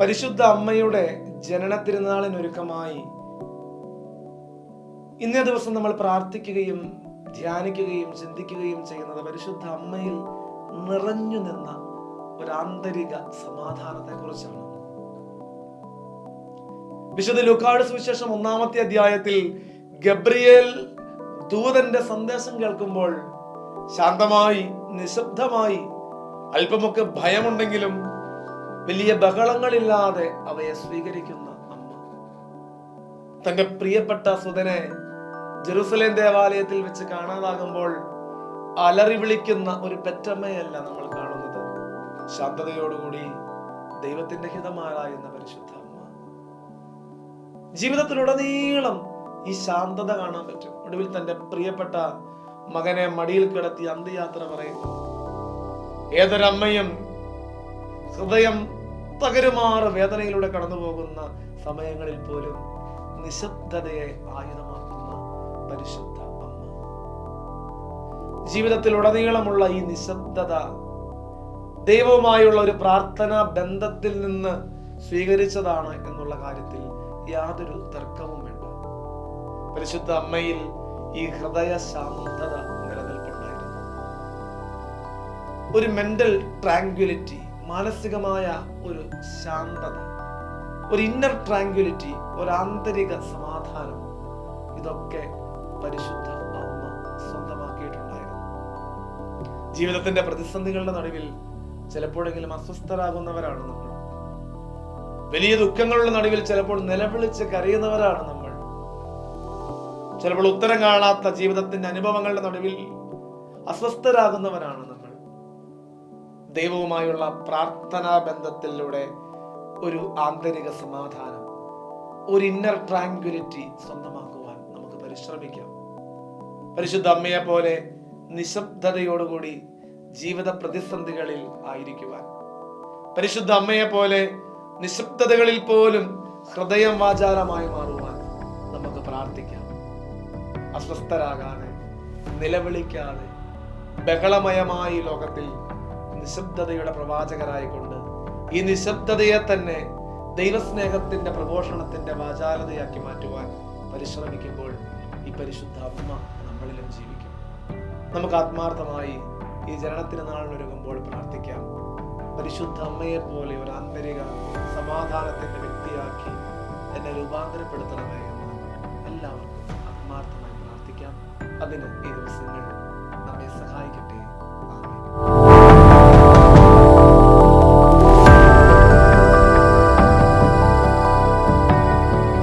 പരിശുദ്ധ അമ്മയുടെ ജനന തിരുനാളിനൊരുക്കമായി ഇന്നേ ദിവസം നമ്മൾ പ്രാർത്ഥിക്കുകയും ധ്യാനിക്കുകയും ചിന്തിക്കുകയും ചെയ്യുന്നത് പരിശുദ്ധ അമ്മയിൽ നിറഞ്ഞു നിന്ന ഒരു ആന്തരിക സമാധാനത്തെ കുറിച്ചാണ് വിശുദ്ധ ലുക്കാട് സുവിശേഷം ഒന്നാമത്തെ അധ്യായത്തിൽ ഗബ്രിയേൽ ദൂതന്റെ സന്ദേശം കേൾക്കുമ്പോൾ ശാന്തമായി നിശബ്ദമായി അല്പമൊക്കെ ഭയമുണ്ടെങ്കിലും വലിയ ബഹളങ്ങളില്ലാതെ അവയെ സ്വീകരിക്കുന്ന അമ്മ. തന്റെ പ്രിയപ്പെട്ട സുതനെ ജെറുസലേം ദേവാലയത്തിൽ വെച്ച് കാണാതാകുമ്പോൾ അലറി വിളിക്കുന്ന ഒരു പെറ്റമ്മയല്ല നമ്മൾ കാണുന്നത്. ശാന്തതയോടുകൂടി ദൈവത്തിന്റെ ഹിതമാരായുന്ന പരിശുദ്ധ അമ്മ. ജീവിതത്തിലുടനീളം ഈ ശാന്തത കാണാൻ പറ്റും. ഒടുവിൽ തന്റെ പ്രിയപ്പെട്ട മകനെ മടിയിൽ കിടത്തി അന്ത്യയാത്ര പറയുന്നു. ഏതൊരമ്മയും ഹൃദയം തകരുമാറ വേദനയിലൂടെ കടന്നു പോകുന്ന സമയങ്ങളിൽ പോലും നിശബ്ദതയെ ആയുധമാക്കുന്ന പരിശുദ്ധ അമ്മ. ജീവിതത്തിൽ ഉടനീളമുള്ള ഈ നിശബ്ദത ദൈവവുമായുള്ള ഒരു പ്രാർത്ഥനാ ബന്ധത്തിൽ നിന്ന് സ്വീകരിച്ചതാണ് എന്നുള്ള കാര്യത്തിൽ യാതൊരു തർക്കവും വേണ്ട പരിശുദ്ധ അമ്മയിൽ ഈ ഹൃദയ ശാന്തത നിലനിൽപ്പുണ്ടായിരുന്നു. ഒരു മെന്റൽ ട്രാങ്ക്വിലിറ്റി മാനസികമായ ഒരു ശാന്തത ഒരു ഇന്നർ ട്രാങ്ക്വലിറ്റി ഒരു ആന്തരിക സമാധാനം. ഇതൊക്കെ പരിശുദ്ധ അമ്മ സ്വന്തമാക്കിയിട്ടുണ്ടായിരുന്നു. ജീവിതത്തിന്റെ പ്രതിസന്ധികളുടെ നടുവിൽ ചിലപ്പോഴെങ്കിലും അസ്വസ്ഥരാകുന്നവരാണ് നമ്മൾ. വലിയ ദുഃഖങ്ങളുടെ നടുവിൽ ചിലപ്പോൾ നിലവിളിച്ച് കരയുന്നവരാണ് നമ്മൾ. ചിലപ്പോൾ ഉത്തരം കാണാത്ത ജീവിതത്തിന്റെ അനുഭവങ്ങളുടെ നടുവിൽ അസ്വസ്ഥരാകുന്നവരാണ് ദൈവവുമായുള്ള പ്രാർത്ഥനാ ബന്ധത്തിലൂടെ ഒരു ആന്തരിക സമാധാനം ഒരു ഇന്നർ ട്രാങ്ക്വിലിറ്റി സ്വന്തമാക്കുവാൻ നമുക്ക് പരിശ്രമിക്കാം. പരിശുദ്ധ അമ്മയെ പോലെ നിശബ്ദതയോടുകൂടി ജീവിത പ്രതിസന്ധികളിൽ ആയിരിക്കുവാൻ. പരിശുദ്ധ അമ്മയെ പോലെ നിശബ്ദതകളിൽ പോലും ഹൃദയം വാചാലമായി മാറുവാൻ നമുക്ക് പ്രാർത്ഥിക്കാം. അസ്വസ്ഥരാകാതെ നിലവിളിക്കാതെ ബഹളമയമായി ലോകത്തിൽ നിശബ്ദതയുടെ പ്രവാചകരായിക്കൊണ്ട് ഈ നിശബ്ദതയെ തന്നെ ദൈവസ്നേഹത്തിന്റെ പ്രഘോഷണത്തിന്റെ വാചാലതയാക്കി മാറ്റുവാൻ പരിശ്രമിക്കുമ്പോൾ ഈ പരിശുദ്ധ അമ്മ നമ്മളിലും ജീവിക്കും. നമുക്ക് ആത്മാർത്ഥമായി ഈ ജനനത്തിന് നാളിനൊരുങ്ങുമ്പോൾ പ്രാർത്ഥിക്കാം. പരിശുദ്ധ അമ്മയെ പോലെ ഒരു ആന്തരിക സമാധാനത്തിന്റെ വ്യക്തിയാക്കി എന്നെ രൂപാന്തരപ്പെടുത്തണമേ എന്ന് എല്ലാവർക്കും ആത്മാർത്ഥമായി പ്രാർത്ഥിക്കാം. അതിന് ഈ ദിവസങ്ങൾ നമ്മെ സഹായിക്കും